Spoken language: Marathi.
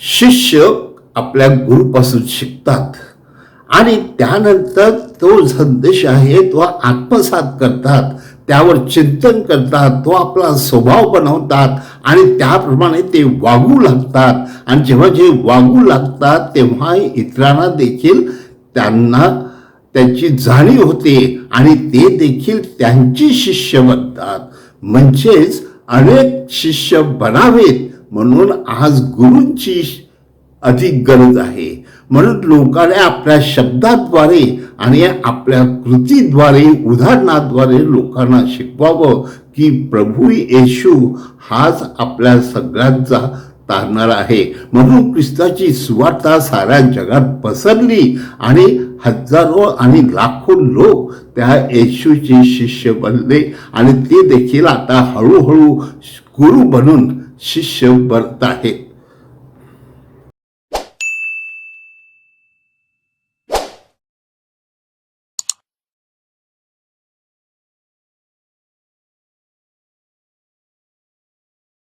शिष्य आपल्या गुरुपासून शिकतात. आणि त्यानंतर तो संदेश आहे तो आत्मसात करतात त्यावर चिंतन करतात तो आपला स्वभाव बनवतात आणि त्याप्रमाणे ते वागू लागतात. आणि जेव्हा जे वागू लागतात तेव्हा इतरांना देखील त्यांना त्यांची जाणीव होते आणि ते देखील त्यांची शिष्य बनतात. म्हणजेच अनेक शिष्य बनावेत म्हणून आज गुरूंची अधिक गरज आहे. म्हणून लोकांनी आपल्या शब्दाद्वारे आणि आपल्या कृतीद्वारे उदाहरणाद्वारे लोकांना शिकवावं की प्रभू येशू हाच आपल्या सगळ्यांचा तारणार आहे. म्हणून ख्रिस्ताची सुवार्ता साऱ्या जगात पसरली आणि हजारो आणि लाखो लोक त्या येशूचे शिष्य बनले. आणि ते देखील आता हळूहळू गुरु बनून શિષ્ય ઉપર તાહે